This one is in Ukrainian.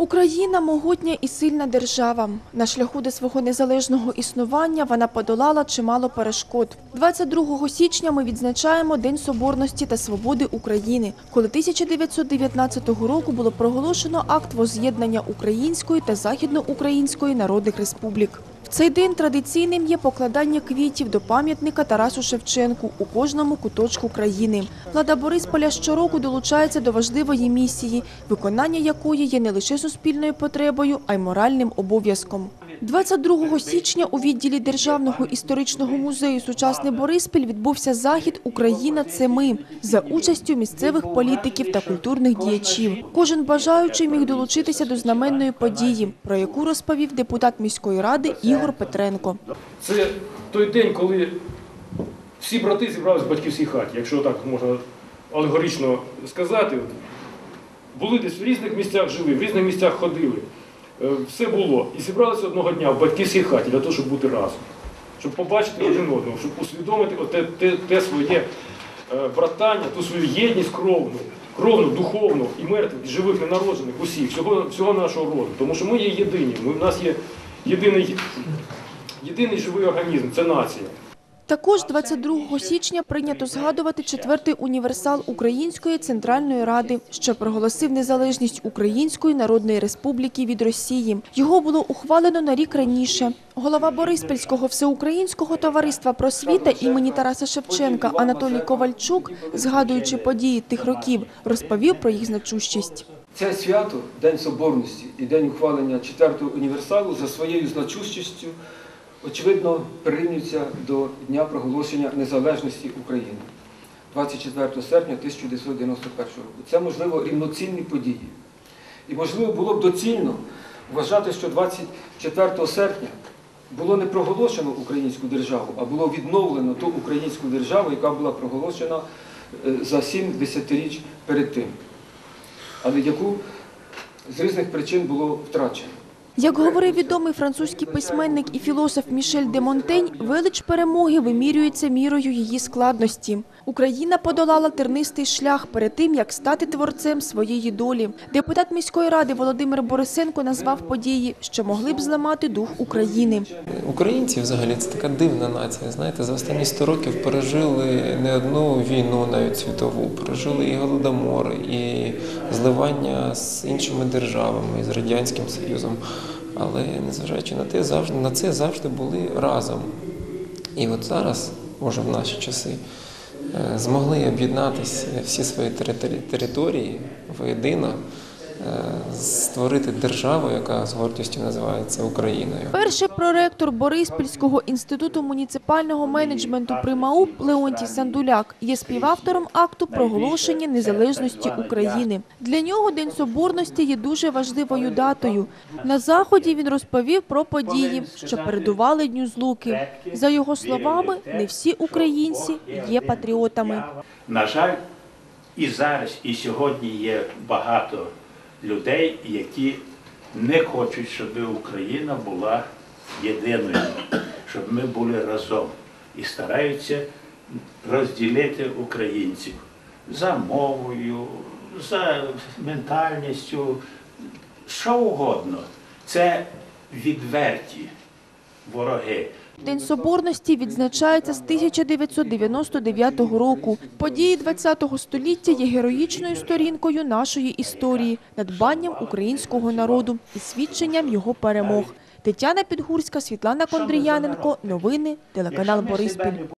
Україна могутня і сильна держава. На шляху до свого незалежного існування вона подолала чимало перешкод. 22 січня ми відзначаємо День Соборності та Свободи України, коли 1919 року було проголошено акт возз'єднання Української та Західноукраїнської народних республік. В цей день традиційним є покладання квітів до пам'ятника Тарасу Шевченку у кожному куточку країни. Влада Борисполя щороку долучається до важливої місії, виконання якої є не лише суспільною потребою, а й моральним обов'язком. 22 січня у відділі Державного історичного музею «Сучасний Бориспіль» відбувся захід «Україна – це ми» за участю місцевих політиків та культурних діячів. Кожен бажаючий міг долучитися до знаменної події, про яку розповів депутат міської ради Ігор Петренко. Це той день, коли всі брати зібрались в батьківській хаті, якщо так можна алегорично сказати. Були десь в різних місцях жили, в різних місцях ходили. Е, Все було. І зібралися одного дня в батьківській хаті для того, щоб бути разом, щоб побачити один одного, щоб усвідомити оте, те, те своє е, братання, ту свою єдність кровну, кровну, духовну і мертвих, і живих, ненароджених, усіх, всього, всього нашого роду. Тому що ми є єдині. Ми, в нас є єдиний Єдиний живий організм це нація. Також 22 січня прийнято згадувати четвертий універсал Української Центральної Ради, що проголосив незалежність Української Народної Республіки від Росії. Його було ухвалено на рік раніше. Голова Бориспільського всеукраїнського товариства просвіта імені Тараса Шевченка Анатолій Ковальчук, згадуючи події тих років, розповів про їх значущість. Це свято, День Соборності і День ухвалення четвертого універсалу за своєю значущістю, очевидно, прирівнюється до Дня проголошення незалежності України 24 серпня 1991 року. Це, можливо, рівноцінні події. І, можливо, було б доцільно вважати, що 24 серпня було не проголошено українську державу, а було відновлено ту українську державу, яка була проголошена е, за сім десятиріч перед тим але яку з різних причин було втрачено. Як говорив відомий французький письменник і філософ Мішель де Монтень, велич перемоги вимірюється мірою її складності. Україна подолала тернистий шлях перед тим, як стати творцем своєї долі. Депутат міської ради Володимир Борисенко назвав події, що могли б зламати дух України. Українці взагалі це така дивна нація. Знаєте, за останні 100 років пережили не одну війну, навіть світову, пережили і голодомор, і зливання з іншими державами, і з Радянським Союзом. Але незважаючи на те, завжди на це завжди були разом. І от зараз, може, в наші часи, е, змогли об'єднатися всі свої території воєдино, е, створити державу, яка з гордістю називається Україною. Перший проректор Бориспільського інституту муніципального менеджменту при МАУП Леонтій Сандуляк є співавтором акту проголошення незалежності України. Для нього День Соборності є дуже важливою датою. На заході він розповів про події, що передували Дню Злуки. За його словами, не всі українці є патріотами. На жаль, і зараз, і сьогодні є багато людей, які не хочуть, щоб Україна була єдиною, щоб ми були разом і стараються розділити українців за мовою, за ментальністю, що угодно. Це відверті вороги. День Соборності відзначається з 1999 року. Події ХХ століття є героїчною сторінкою нашої історії, надбанням українського народу і свідченням його перемог. Тетяна Підгурська, Світлана Кондріяненко. Новини, телеканал Бориспіль.